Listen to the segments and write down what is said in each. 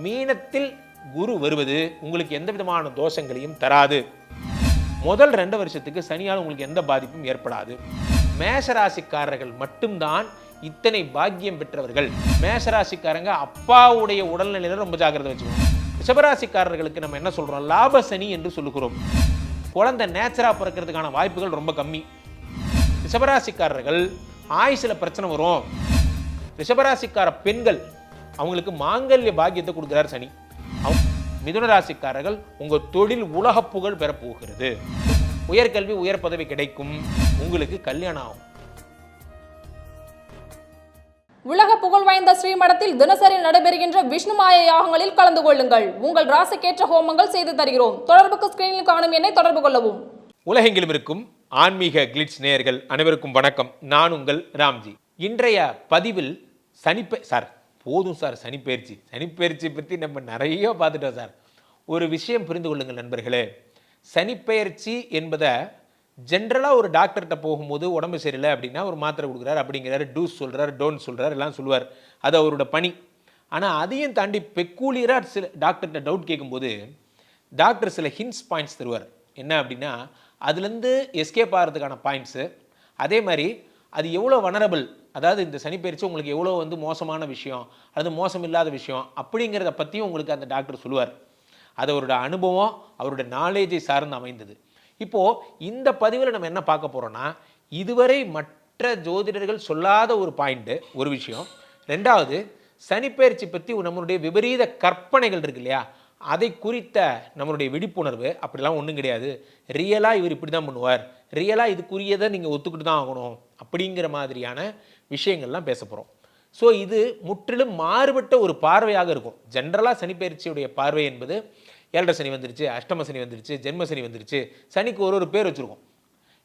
மீனத்தில் குரு வருவது உங்களுக்கு எந்த விதமான தோஷங்களையும் தராது. முதல் ரெண்டு வருஷத்துக்கு சனியால் உங்களுக்கு எந்த பாதிப்பும் ஏற்படாது. மேஷராசிக்காரர்கள் மட்டும்தான் இத்தனை பாக்கியம் பெற்றவர்கள். மேஷராசிக்காரங்க அப்பாவுடைய உடல்நிலையில ரொம்ப ஜாக்கிரதை வச்சுக்கணும். ரிஷபராசிக்காரர்களுக்கு நம்ம என்ன சொல்றோம்? லாப சனி என்று சொல்லுகிறோம். குழந்தை நேச்சரா பிறக்கிறதுக்கான வாய்ப்புகள் ரொம்ப கம்மி. ரிஷபராசிக்காரர்கள் ஆயுசில் பிரச்சனை வரும். ரிஷபராசிக்கார பெண்கள் அவங்களுக்கு மாங்கல்ய பாக்கியத்தை கொடுக்கிறார் சனி. மிதுன ராசிக்காரர்கள் உங்க தொழில் உலக புகழ் பெறப் போகிறது. உயர்கல்வி உயர் பதவி கிடைக்கும். உங்களுக்கு கல்யாணம் ஆகும். உலக புகழ் வாய்ந்த ஸ்ரீமடத்தில் தினசரி நடைபெறுகின்ற விஷ்ணுமாய யாகங்களில் கலந்து கொள்ளுங்கள். உங்கள் ராசிக்கேற்ற ஹோமங்கள் செய்து தருகிறோம். தொடர்புக்கு ஸ்கிரீனில் காணும் எண்ணை தொடர்பு கொள்ளவும். உலகெங்கிலும் இருக்கும் ஆன்மீக கிளிட்ஸ் நேயர்கள் அனைவருக்கும் வணக்கம். நான் உங்கள் ராம்ஜி. இன்றைய பதிவில் சனிப்பெ சார் போதும் சார் சனிப்பெயர்ச்சி சனிப்பயிற்சி பற்றி நம்ம நிறைய பார்த்துட்டோம் சார். ஒரு விஷயம் புரிந்து கொள்ளுங்கள் நண்பர்களே. சனிப்பெயர்ச்சி என்பதை ஜென்ரலாக ஒரு டாக்டர்கிட்ட போகும்போது உடம்பு சரியில்லை அப்படின்னா ஒரு மாத்திரை கொடுக்குறாரு அப்படிங்கிறாரு. டூஸ் சொல்கிறார் டோன்ட் சொல்கிறார் எல்லாம் சொல்லுவார். அது அவரோட பணி. ஆனால் அதையும் தாண்டி பெக்கூலியராக சில டாக்டர்கிட்ட டவுட் கேட்கும்போது டாக்டர் சில ஹின்ஸ் பாயிண்ட்ஸ் தருவார். என்ன அப்படின்னா அதுலேருந்து எஸ்கேப் ஆகிறதுக்கான பாயிண்ட்ஸு அதே மாதிரி அது எவ்வளோ வனரபிள் அதாவது இந்த சனிப்பெயர்ச்சி உங்களுக்கு எவ்வளோ வந்து மோசமான விஷயம் அல்லது மோசம் இல்லாத விஷயம் அப்படிங்கிறத பற்றியும் உங்களுக்கு அந்த டாக்டர் சொல்லுவார். அது அவரோட அனுபவம் அவரோட நாலேஜை சார்ந்து அமைந்தது. இப்போது இந்த பதிவில் நம்ம என்ன பார்க்க போகிறோன்னா இதுவரை மற்ற ஜோதிடர்கள் சொல்லாத ஒரு பாயிண்ட்டு ஒரு விஷயம். ரெண்டாவது சனிப்பெயர்ச்சி பற்றி நம்மளுடைய விபரீத கற்பனைகள் இருக்கு இல்லையா? அதை குறித்த நம்மளுடைய விழிப்புணர்வு அப்படிலாம் ஒன்றும் கிடையாது. ரியலாக இவர் இப்படி தான் பண்ணுவார் ரியலாக இதுக்குரியதை நீங்கள் ஒத்துக்கிட்டு தான் ஆகணும் அப்படிங்கிற மாதிரியான விஷயங்கள்லாம் பேச போகிறோம் ஸோ இது முற்றிலும் மாறுபட்ட ஒரு பார்வையாக இருக்கும். ஜென்ரலாக சனிப்பயிற்சியுடைய பார்வை என்பது ஏழரை சனி வந்துருச்சு அஷ்டம சனி வந்துருச்சு ஜென்ம சனி வந்துருச்சு. சனிக்கு ஒரு ஒரு பேர் வச்சுருக்கோம்.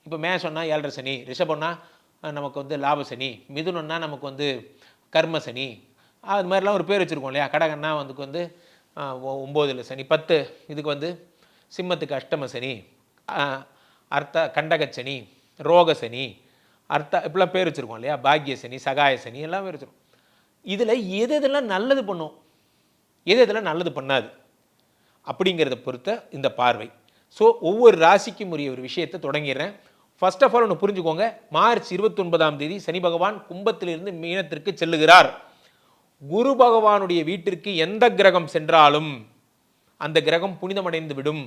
இப்போ மே சொன்னால் ஏழரை சனி ரிஷபம்னா நமக்கு வந்து லாப சனி மிதுனம்னா நமக்கு வந்து கர்ம சனி. அது மாதிரிலாம் ஒரு பேர் வச்சுருக்கோம் இல்லையா? கடகன்னா வந்து வந்து ஒம்போதில் ஒ- சனி பத்து இதுக்கு வந்து சிம்மத்துக்கு அஷ்டம சனி அர்த்த கண்டக சனி ரோக சனி அர்த்த இப்படிலாம் பேர் வச்சுருக்கோம் இல்லையா? பாக்யசனி சகாயசனி எல்லாம் பேர் வச்சுருக்கோம். இதில் எது எதெல்லாம் நல்லது பண்ணும்? எது எதெல்லாம் நல்லது பண்ணாது? அப்படிங்கிறத பொறுத்த இந்த பார்வை. ஸோ ஒவ்வொரு ராசிக்கும் உரிய ஒரு விஷயத்தை தொடங்கிடுறேன். ஃபர்ஸ்ட் ஆஃப் ஆல் ஒன்று புரிஞ்சுக்கோங்க. மார்ச் இருபத்தொன்பதாம் தேதி சனி பகவான் கும்பத்திலிருந்து மீனத்திற்கு செல்லுகிறார். குரு பகவானுடைய வீட்டிற்கு எந்த கிரகம் சென்றாலும் அந்த கிரகம் புனிதமடைந்து விடும்.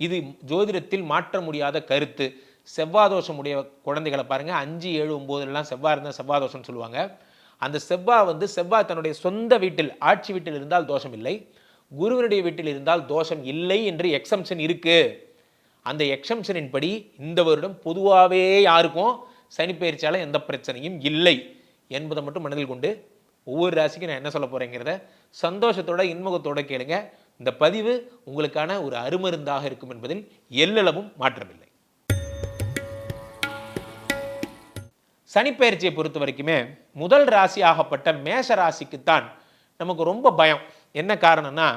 இது ஜோதிடத்தில் மாற்ற முடியாத கருத்து. செவ்வாதோஷம் உடைய குழந்தைகளை பாருங்கள் அஞ்சு ஏழு ஒம்போதுலாம் செவ்வாய் இருந்தால் செவ்வாதோஷம்னு சொல்லுவாங்க. அந்த செவ்வாய் வந்து செவ்வாய் தன்னுடைய சொந்த வீட்டில் ஆட்சி வீட்டில் இருந்தால் தோஷம் இல்லை. குருவினுடைய வீட்டில் இருந்தால் தோஷம் இல்லை என்று எக்ஸம்ஷன் இருக்குது அந்த எக்ஸம்ஷனின் படி இந்த வருடம் பொதுவாகவே யாருக்கும் சனிப்பெயர்ச்சியால் எந்த பிரச்சனையும் இல்லை என்பதை மட்டும் மனதில் கொண்டு ஒவ்வொரு ராசிக்கும் நான் என்ன சொல்ல போகிறேங்கிறத சந்தோஷத்தோட இன்முகத்தோட கேளுங்க. இந்த பதிவு உங்களுக்கான ஒரு அருமருந்தாக இருக்கும் என்பதில் எல்லளவும் மாற்றமில்லை. சனிப்பெயர்ச்சியை பொறுத்த வரைக்குமே முதல் ராசியாகப்பட்ட மேஷ ராசிக்குத்தான் நமக்கு ரொம்ப பயம். என்ன காரணம்னா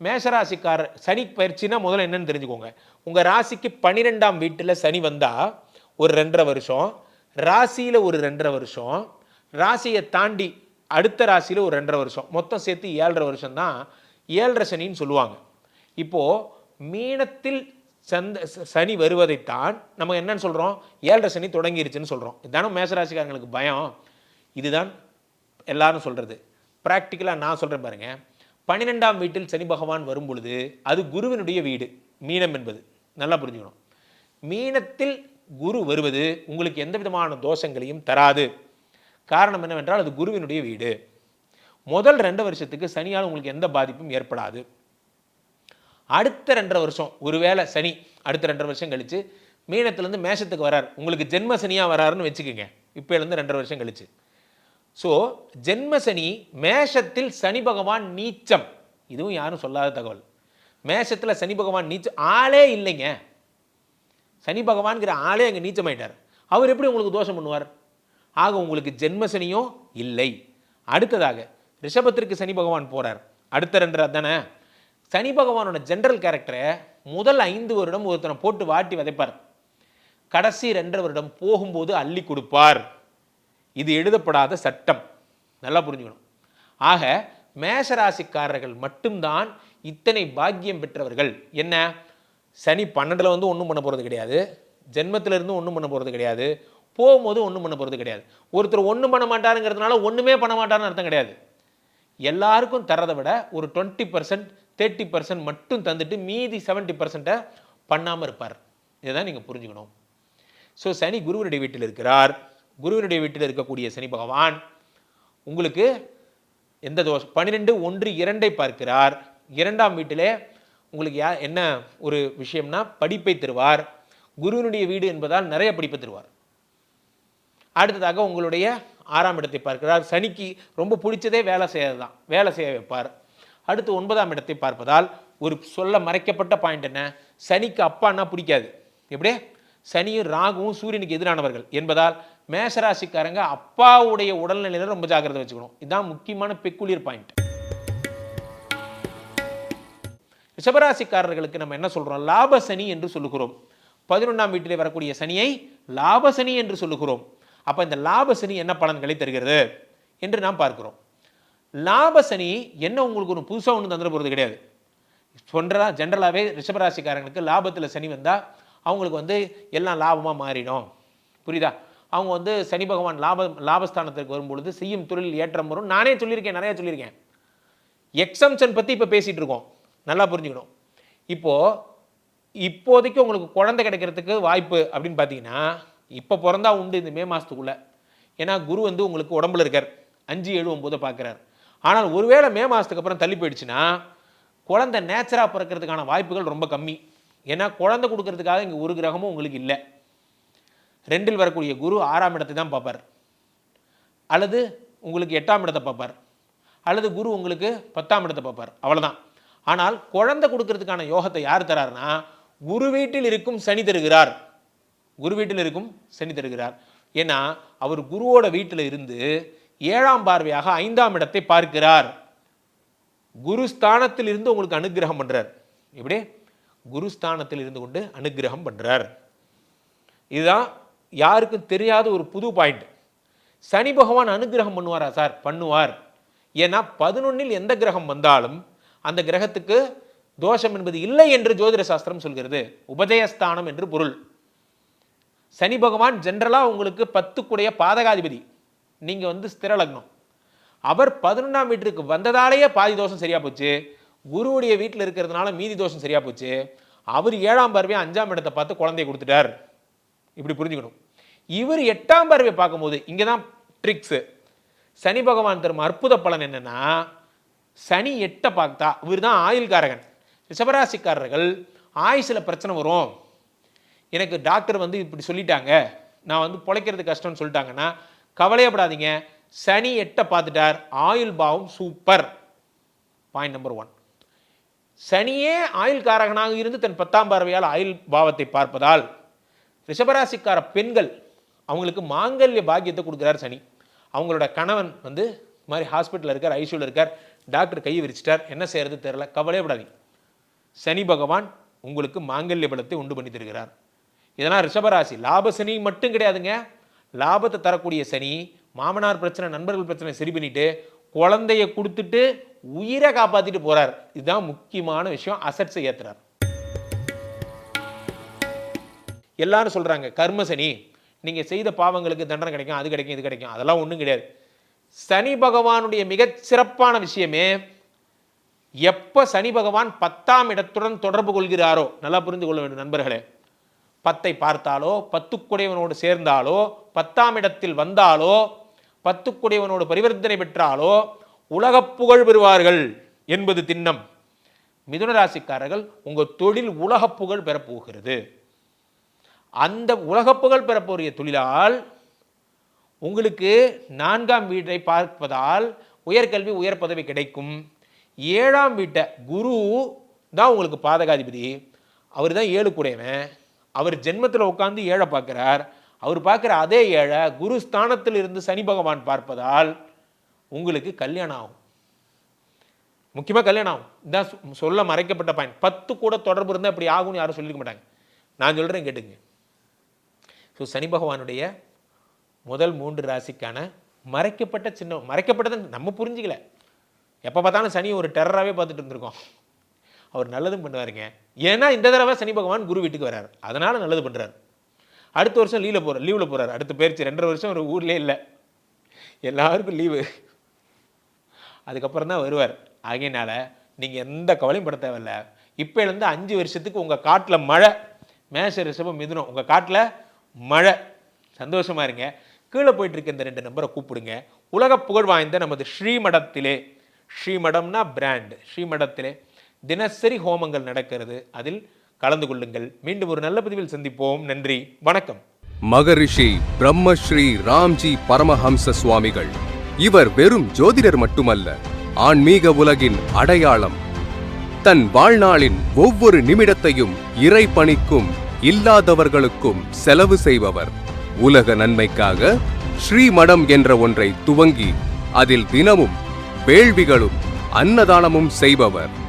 மேஷராசிக்காரர் சனி பயிற்சினா முதல்ல என்னன்னு தெரிஞ்சுக்கோங்க. உங்கள் ராசிக்கு பன்னிரெண்டாம் வீட்டில் சனி வந்தால் ஒரு ரெண்டரை வருஷம் ராசியில் ஒரு ரெண்டரை வருஷம் ராசியை தாண்டி அடுத்த ராசியில் ஒரு ரெண்டரை வருஷம். மொத்தம் சேர்த்து ஏழரை வருஷம் தான் ஏழரை சனின்னு சொல்லுவாங்க. இப்போது மீனத்தில் சந்த சனி வருவதைத்தான் நம்ம என்னன்னு சொல்கிறோம் ஏழரை சனி தொடங்கிருச்சுன்னு சொல்கிறோம் இதுதானே மேசராசிக்காரங்களுக்கு பயம். இதுதான் எல்லாரும் சொல்கிறது ப்ராக்டிக்கலாக நான் சொல்கிறேன் பாருங்கள் பன்னிரெண்டாம் வீட்டில் சனி பகவான் வரும் பொழுது அது குருவினுடைய வீடு மீனம் என்பது. நல்லா புரிஞ்சுக்கணும். மீனத்தில் குரு வருவது உங்களுக்கு எந்த விதமான தோஷங்களையும் தராது. காரணம் என்னவென்றால் அது குருவினுடைய வீடு. முதல் ரெண்டு வருஷத்துக்கு சனியால் உங்களுக்கு எந்த பாதிப்பும் ஏற்படாது. அடுத்த ரெண்டரை வருஷம் ஒருவேளை சனி அடுத்த ரெண்டரை வருஷம் கழித்து மீனத்துலேருந்து மேஷத்துக்கு வரார். உங்களுக்கு ஜென்ம சனியாக வராருன்னு வச்சுக்கோங்க. இப்போலேருந்து ரெண்டரை வருஷம் கழித்து ஸோ ஜென்ம சனி மேஷத்தில் சனி பகவான் நீச்சம். இதுவும் யாரும் சொல்லாத தகவல். மேஷத்தில் சனி பகவான் நீச்சம் ஆளே இல்லைங்க. சனி பகவான்கிற ஆளே அங்கே நீச்சமாயிட்டார். அவர் எப்படி உங்களுக்கு தோஷம் பண்ணுவார்? ஆக உங்களுக்கு ஜென்ம சனியும் இல்லை. அடுத்ததாக ரிஷபத்திற்கு சனி பகவான் போகிறார் அடுத்த ரெண்டரை தானே சனி பகவானோட ஜென்ரல் கேரக்டரை முதல் ஐந்து வருடம் ஒருத்தனை போட்டு வாட்டி விதைப்பார். கடைசி ரெண்டரை வருடம் போகும்போது அள்ளி கொடுப்பார். இது எழுதப்படாத சட்டம். நல்லா புரிஞ்சுக்கணும். ஆக மேஷராசிக்காரர்கள் மட்டும்தான் இத்தனை பாக்கியம் பெற்றவர்கள். என்ன? சனி பன்னெண்டில் வந்து ஒன்றும் பண்ண போகிறது கிடையாது. ஜென்மத்திலிருந்து ஒன்றும் பண்ண போகிறது கிடையாது. போகும்போது ஒன்றும் பண்ண போகிறது கிடையாது. ஒருத்தர் ஒன்றும் பண்ண மாட்டாருங்கிறதுனால ஒன்றுமே பண்ண மாட்டாருன்னு அர்த்தம் கிடையாது. எல்லாருக்கும் தரதை விட ஒரு டுவெண்ட்டி பர்சன்ட் தேர்ட்டி பர்சன்ட் மட்டும் தந்துட்டு மீதி செவன்ட்டி பர்சன்ட்டை பண்ணாமல் இருப்பார். இதுதான் நீங்கள் புரிஞ்சுக்கணும். ஸோ சனி குருவனுடைய வீட்டில் இருக்கிறார். குருவனுடைய வீட்டில் இருக்கக்கூடிய சனி பகவான் உங்களுக்கு எந்த தோஷம் பன்னிரெண்டு ஒன்று இரண்டை பார்க்கிறார். இரண்டாம் வீட்டிலே உங்களுக்கு யா என்ன ஒரு விஷயம்னா படிப்பை தருவார். குருவினுடைய வீடு என்பதால் நிறைய படிப்பை தருவார். அடுத்ததாக உங்களுடைய ஆறாம் இடத்தை பார்க்கிறார். சனிக்கு ரொம்ப பிடிச்சதே வேலை செய்யறது தான் வேலை செய்ய வைப்பார். அடுத்து ஒன்பதாம் இடத்தை பார்ப்பதால் ஒரு சொல்ல மறைக்கப்பட்ட பாயிண்ட் என்ன? சனிக்கு அப்பான்னா பிடிக்காது. எப்படி? சனியும் ராகுவும் சூரியனுக்கு எதிரானவர்கள் என்பதால் மேசராசிக்காரங்க அப்பாவுடைய உடல்நிலையில ரொம்ப ஜாக்கிரதை வச்சுக்கணும். இதுதான் முக்கியமான பெக்குலியர் பாயிண்ட் ரிஷபராசிக்காரர்களுக்கு நம்ம என்ன சொல்றோம்? லாப சனி என்று சொல்லுகிறோம். பதினொன்றாம் வீட்டிலே வரக்கூடிய சனியை லாப சனி என்று சொல்லுகிறோம். அப்ப இந்த லாப சனி என்ன பலன்களை தருகிறது? என்று நாம் பார்க்கிறோம். லாப சனி என்ன உங்களுக்கு ஒரு புதுசாக ஒன்று தந்துட போகிறது கிடையாது. சொல்கிறதா ஜென்ரலாகவே ரிஷபராசிக்காரங்களுக்கு லாபத்தில் சனி வந்தால் அவங்களுக்கு வந்து எல்லாம் லாபமாக மாறிடும். புரியுதா? அவங்க வந்து சனி பகவான் லாப லாபஸ்தானத்திற்கு வரும்பொழுது செய்யும் தொழில் ஏற்றம் வரும். நானே சொல்லியிருக்கேன் நிறைய சொல்லியிருக்கேன். எக்ஸம்ஷன் பற்றி இப்போ பேசிகிட்டு இருக்கோம். நல்லா புரிஞ்சுக்கணும். இப்போது இப்போதைக்கு உங்களுக்கு குழந்தை கிடைக்கிறதுக்கு வாய்ப்பு அப்படின்னு பார்த்தீங்கன்னா இப்போ பிறந்தா உண்டு இந்த மே மாதத்துக்குள்ளே ஏன்னா குரு வந்து உங்களுக்கு உடம்புல இருக்கார். அஞ்சு ஏழு ஒம்போதை பார்க்குறாரு ஆனால் ஒருவேளை மே மாதத்துக்கு அப்புறம் தள்ளி போயிடுச்சுன்னா குழந்தை நேச்சராக பிறக்கிறதுக்கான வாய்ப்புகள் ரொம்ப கம்மி. ஏன்னா குழந்தை கொடுக்கறதுக்காக இங்கே ஒரு கிரகமும் உங்களுக்கு இல்லை. ரெண்டில் வரக்கூடிய குரு ஆறாம் இடத்தை தான் பார்ப்பார். அல்லது உங்களுக்கு எட்டாம் இடத்தை பார்ப்பார். அல்லது குரு உங்களுக்கு பத்தாம் இடத்தை பார்ப்பார். அவ்வளோதான் ஆனால் குழந்தை கொடுக்கறதுக்கான யோகத்தை யார் தராருன்னா குரு வீட்டில் இருக்கும் சனி தருகிறார். குரு வீட்டில் இருக்கும் சனி தருகிறார். ஏன்னா அவர் குருவோட வீட்டில் இருந்து ஏழாம் பார்வையாக ஐந்தாம் இடத்தை பார்க்கிறார். குருஸ்தானத்தில் இருந்து உங்களுக்கு அனுக்கிரகம் பண்ணுறார் எப்படி? குருஸ்தானத்தில் இருந்து கொண்டு அனுக்கிரகம் பண்ணுறார் இதுதான் யாருக்கும் தெரியாத ஒரு புது பாயிண்ட் சனி பகவான் அனுக்கிரகம் பண்ணுவாரா சார்? பண்ணுவார். ஏன்னா பதினொன்னில் எந்த கிரகம் வந்தாலும் அந்த கிரகத்துக்கு தோஷம் என்பது இல்லை என்று ஜோதிட சாஸ்திரம் சொல்கிறது. உபதயஸ்தானம் என்று பொருள். சனி பகவான் ஜென்ரலாக உங்களுக்கு பத்துக்குடைய பாதகாதிபதி. நீங்கள் வந்து ஸ்திர லக்னம். அவர் பதினொன்றாம் வீட்டுக்கு வந்ததாலேயே பாதி தோஷம் சரியாக போச்சு. குருவுடைய வீட்டில் இருக்கிறதுனால மீதி தோஷம் சரியாக போச்சு. அவர் ஏழாம் பார்வையை அஞ்சாம் இடத்தை பார்த்து குழந்தைய கொடுத்துட்டார். இப்படி புரிஞ்சுக்கணும். இவர் எட்டாம் பார்வையை பார்க்கும்போது இங்கே தான் ட்ரிக்ஸு சனி பகவான் தரும் அற்புத பலன் என்னன்னா சனி எட்டை பார்த்தா இவர் தான் ஆயுள்காரகன். ரிஷபராசிக்காரர்கள் ஆயுசில் பிரச்சனை வரும். எனக்கு டாக்டர் வந்து இப்படி சொல்லிட்டாங்க. நான் வந்து பிழைக்கிறது கஷ்டம்னு சொல்லிட்டாங்கன்னா கவலையப்படாதீங்க. சனி எட்டை பார்த்துட்டார். ஆயுள் பாவம் சூப்பர். பாயிண்ட் நம்பர் ஒன் சனியே ஆயுள்காரகனாக இருந்து தன் பத்தாம் பார்வையால் ஆயுள் பாவத்தை பார்ப்பதால் ரிஷபராசிக்கார பெண்கள் அவங்களுக்கு மாங்கல்ய பாக்கியத்தை கொடுக்குறார் சனி. அவங்களோட கணவன் வந்து இந்த மாதிரி ஹாஸ்பிட்டலில் இருக்கார் ஐசியூவில் இருக்கார். டாக்டர் கையை விரிச்சிட்டார். என்ன செய்யறது தெரில கவலையப்படாதீங்க. சனி பகவான் உங்களுக்கு மாங்கல்ய பலத்தை உண்டு பண்ணி தருகிறார். இதெல்லாம் ரிஷபராசி. லாப சனி மட்டும் கிடையாதுங்க. லாபத்தை தரக்கூடிய சனி மாமனார் பிரச்சனை நண்பர்கள் பிரச்சனை சரி பண்ணிட்டு குழந்தைய கொடுத்துட்டு உயிரை காப்பாற்றிட்டு போகிறார் இதுதான் முக்கியமான விஷயம். அசட்ஸை ஏற்றுறார் எல்லாரும் சொல்கிறாங்க கர்ம சனி நீங்கள் செய்த பாவங்களுக்கு தண்டனை கிடைக்கும் அது கிடைக்கும் இது கிடைக்கும். அதெல்லாம் ஒன்றும் கிடையாது. சனி பகவானுடைய மிகச் சிறப்பான விஷயமே எப்போ சனி பகவான் பத்தாம் இடத்துடன் தொடர்பு கொள்கிறாரோ நல்லா புரிந்து கொள்ள வேண்டும் நண்பர்களே. பத்தை பார்த்தாலோ பத்துக்குடையவனோடு சேர்ந்தாலோ பத்தாம் இடத்தில் வந்தாலோ பத்துக்குடையவனோடு பரிவர்த்தனை பெற்றாலோ உலகப் புகழ் பெறுவார்கள் என்பது திண்ணம். மிதுனராசிக்காரர்கள் உங்கள் தொழில் உலகப் புகழ் பெறப்போகிறது அந்த உலகப் புகழ் பெறப்போகிற தொழிலால் உங்களுக்கு நான்காம் வீட்டை பார்ப்பதால் உயர்கல்வி உயர் பதவி கிடைக்கும். ஏழாம் வீட்டை குரு தான் உங்களுக்கு பாதகாதிபதி. அவர் தான் ஏழு கூடையவன் அவர் ஜென்மத்தில் உட்காந்து ஏழை பார்க்குறார். அவர் பார்க்குற அதே ஏழை குரு ஸ்தானத்தில் இருந்து சனி பகவான் பார்ப்பதால் உங்களுக்கு கல்யாணம் ஆகும். முக்கியமாக கல்யாணம் ஆகும். இதான் சொல்ல மறைக்கப்பட்ட பாயிண்ட் பத்து கூட தொடர்பு இருந்தால் இப்படி ஆகும்னு யாரும் சொல்லிக்க மாட்டாங்க. நான் சொல்கிறேன் கேட்டுங்க. ஸோ சனி பகவானுடைய முதல் மூன்று ராசிக்கான மறைக்கப்பட்ட சின்னம் மறைக்கப்பட்டதை நம்ம புரிஞ்சிக்கல. எப்போ பார்த்தாலும் சனி ஒரு டெரராகவே பார்த்துட்டு இருந்திருக்கோம். அவர் நல்லதும் பண்ணுவாருங்க. ஏன்னா இந்த தடவை சனி பகவான் குரு வீட்டுக்கு வராரு. அதனால் நல்லது பண்ணுறாரு அடுத்த வருஷம் லீவில் போகிறார் லீவில் போகிறார் அடுத்த பயிற்சி ரெண்டரை வருஷம் ஒரு ஊர்லேயே இல்லை. எல்லாருக்கும் லீவு அதுக்கப்புறம் தான் வருவார். ஆகையினால் நீங்கள் எந்த கவலையும் பட தேவையில்ல. இப்போலேருந்து அஞ்சு வருஷத்துக்கு உங்கள் காட்டில் மழை மேஷ ரிஷபம் மிதுனம் உங்கள் காட்டில் மழை. சந்தோஷமாக இருங்க. கீழே போயிட்டுருக்க இந்த ரெண்டு நம்பரை கூப்பிடுங்க. உலக புகழ் வாய்ந்த நமது ஸ்ரீமடத்திலே ஸ்ரீமடம்னா பிராண்ட் ஸ்ரீமடத்திலே தினசரி ஹோமங்கள் நடக்கிறது. அதில் கலந்து கொள்ளுங்கள். மீண்டும் ஒரு நல்ல பதிவில் சந்திப்போம். நன்றி. வணக்கம். மகரிஷி பிரம்மஸ்ரீ ராம்ஜி பரமஹம்ச சுவாமிகள். இவர் வெறும் ஜோதிடர் மட்டுமல்ல ஆன்மீக உலகின் அடையாளம். தன் வாழ்நாளின் ஒவ்வொரு நிமிடத்தையும் இறை பணிக்கும் இல்லாதவர்களுக்கும் செலவு செய்பவர். உலக நன்மைக்காக ஸ்ரீமடம் என்ற ஒன்றை துவங்கி அதில் தினமும் வேள்விகளும் அன்னதானமும் செய்பவர்.